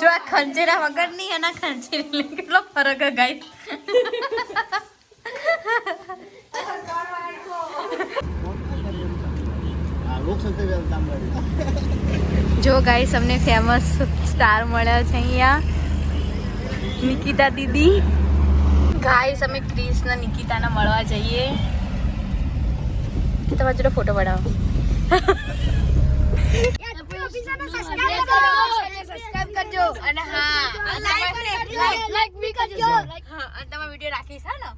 જો આ ખંજેરા વગરની અને આ ખંજેરી કેટલો ફરક હે ગાઈસ જો ગાઈસ અમને ફેમસ સ્ટાર મળ્યા છે અહીંયા. નિકિતા દીદી. ગાઈસ અમે ક્રિસ ને નિકિતાને મળવા જઈએ. તમારા જોડે ફોટો પડાવો. સબસ્ક્રાઇબ કરજો. અને હા અને તમારે- હા અને તમારો વીડિયો રાખીશ હા ને?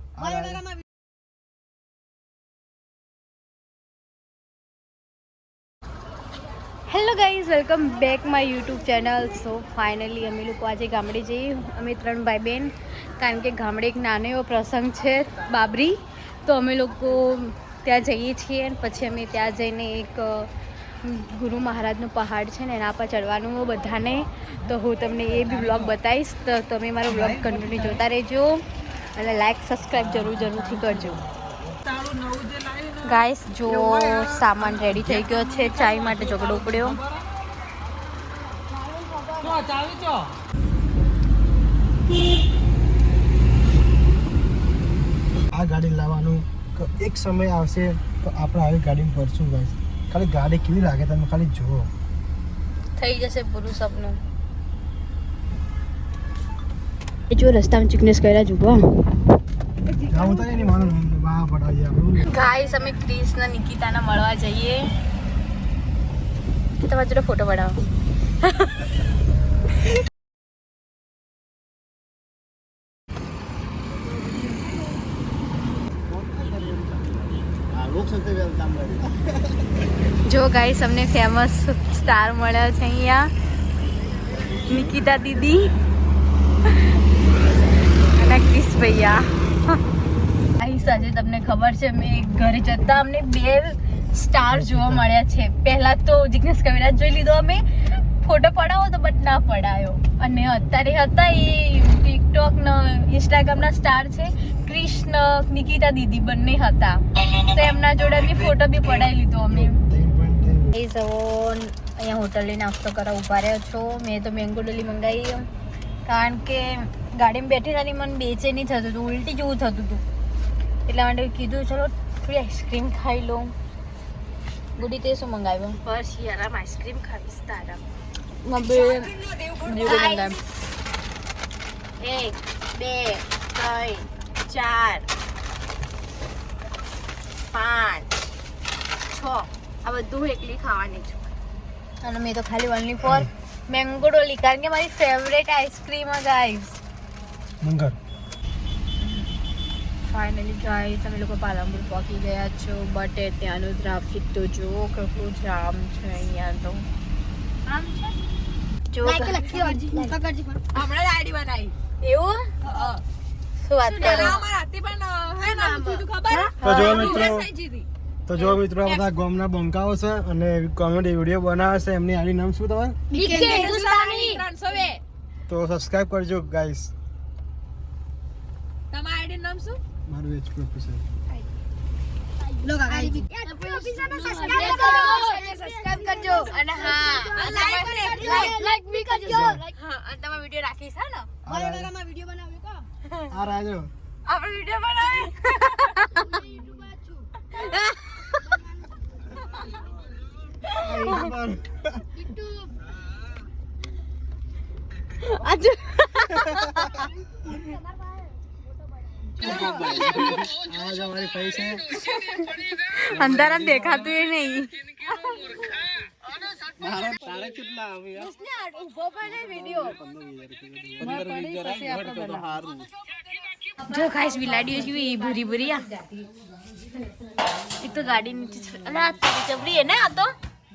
Hello guys welcome back my YouTube channel so finally અમે લોકો આજે ગામડે જઈએ. અમે ત્રણ ભાઈ બહેન કારણ કે ગામડે એક નાનો એવો પ્રસંગ છે બાબરી. તો અમે લોકો ત્યાં જઈએ છીએ પછી અમે ત્યાં જઈને એક ગુરુ મહારાજનું પહાડ છે ને એના પર ચડવાનું બધાને. તો હું તમને એ બી બ્લોગ બતાવીશ. તો તમે મારો બ્લોગ કન્ટિન્યુ જોતા રહેજો. અને લાઈક સબસ્ક્રાઈબ જરૂર, જરૂરથી કરજો. ગાઈસ જો સામાન રેડી થઈ ગયો છે, ચાય માટે ઝઘડો પડ્યો. આ ગાડી લાવવાનું એક સમય આવશે, તો આપણે આવી ગાડી ફરશું ગાઈસ ખાલી ગાડી કેવી લાગે તમે ખાલી જુઓ. થઈ જશે પૂરું સપનું. જો રસ્તામાં ચિકનેસ કર્યા જુઓ જાઉં તો એની માનો. બા પડાવીએ આપણે ગાઈસ અમે ક્રિસ ને નિકિતાને મળવા જઈએ. તમારા જોડે ફોટો પડાવો. જો ગાઈસ અમને ફેમસ સ્ટાર મળ્યા છે અહીંયા. નિકિતા દીદી. અને ક્રિસ ભૈયા. ગાઈસ, આજે તમને ખબર છે મેં ઘરે જતા અમને બે સ્ટાર જોવા મળ્યા છે. પહેલા તો જિગ્નેશ કવિરાજ જોઈ લીધો અમે. ફોટો પડાવો તો બટ ના પડાયો. અને અત્યારે હતા એ ટિકટોક ન ઇન્સ્ટાગ્રામના સ્ટાર છે કૃષ્ણ નિકિતા દીદી બંને હતા. તો એમના જોડે બી ફોટો બી પડાવી લીધો અમે. એ સવો અહીંયા હોટલની નાસ્તો કરવા ઊભા રહ્યો છો. મેં તો મેંગો ડોલી મંગાવી કારણ કે ગાડીમાં બેઠી હતી મને બેચેની થતું હતું ઉલટી જેવું થતું હતું. એટલા માટે કીધું ચલો થોડી આઈસ્ક્રીમ ખાઈ લઉં. ગુડી તે શું મંગાવ્યું? બસ યાર આઈસ્ક્રીમ ખાવીશ તારા મંગાવ્યું. એક બે ત્રણ ચાર પાંચ છ. આ બધું એકલી ખાવાની છું. અને મેં તો ખાલી ઓનલી ફોર મેંગો ડોલી કારણ કે મારી ફેવરેટ આઈસ્ક્રીમ ગાઈસ મંગર ફાઇનલી ગાઈસ અમે લોકો પાલનપુર પહોંચી ગયા છો બટ ત્યાંનું ટ્રાફિક તો જુઓ કેટલું જામ છે અહીંયા તો. આમ છે? જો હમણાં આઈડી બનાવી. એવું? શું વાત કરો? તો જો મિત્રો તો જો મિત્રો આ બધા ગામના બંકાઓ છે અને કોમેડી વીડિયો બનાવે છે. એમની આડી નામ શું તમારે? તો સબસ્ક્રાઇબ કરજો ગાઈસ મારું એચ પ્રોફેસર સબસ્ક્રાઇબ કરજો. અને હા હા અને તમારો વીડિયો રાખીશ હા ને? આ રાજો. આપણે વીડિયો બનાવી. આ જો મારી પૈસા અંધારા દેખાતું એ નહીં તારે કેટલા આવે જો ખાઈશ બિલાડીઓ છે એ ભૂરી ભૂરી આ એક તો ગાડી નીચે છે. અલા આ તારી જબરી હે ને આ તો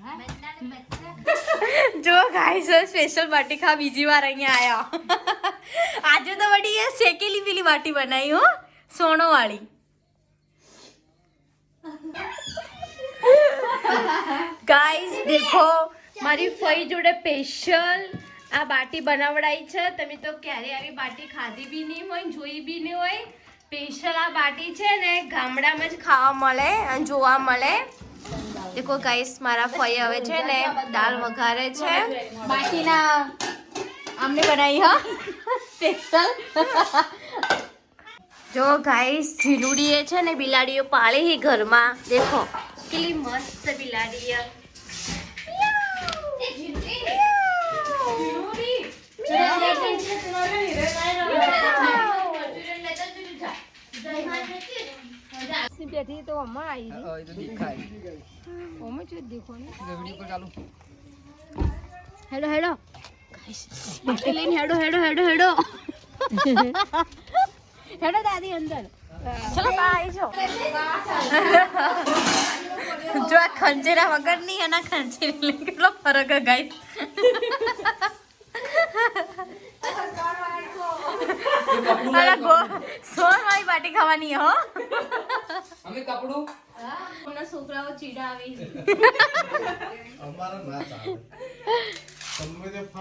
જો ગાઈસ સ્પેશિયલ બાટી ખા, બીજી વાર અહીંયા આયા. આજે તો વળી એ શેકેલી પેલી બાટી બનાવી હો સોનો વાળી ગાઈસ દેખો, મારી ફઈ જોડે સ્પેશિયલ આ બાટી બનાવડાઈ છે. તમે તો ક્યારે આવી બાટી ખાધી બી નહીં હોય, જોઈ બી નહીં હોય. સ્પેશિયલ આ બાટી છે ને, ગામડામાં જ ખાવા મળે અને જોવા મળે. દેખો ગાઈસ મારા ફઈ હવે છે ને દાળ વઘારે છે. બાકીના આમને બનાવી હા? સ્પેશિયલ જો ગાઈસ જીલુડીએ છે ને બિલાડીઓ પાળી હી ઘરમાં. દેખો. કેટલી મસ્ત બિલાડી હે. બેઠી તો અમાર આવી અમે જો દેખો ને હેડો હેડો. બાટલી લઈને હેડો હેડો હેડો હેડો. હેડો દાદી અંદર. ચલો બાય જો જો આ ખંજેરા વગર નહીં એના ખંજેરી કેટલો ફરક હે ગાઈસ અલા ગો સોર વાળી બાટી ખાવાની હો. અમે કપડું કોના છોકરાઓ ચીડાવી અમારા ના ચાલે તમે જે હું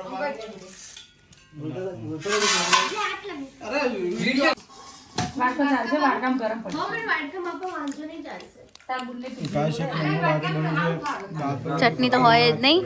ચટણી તો હોય જ નહીં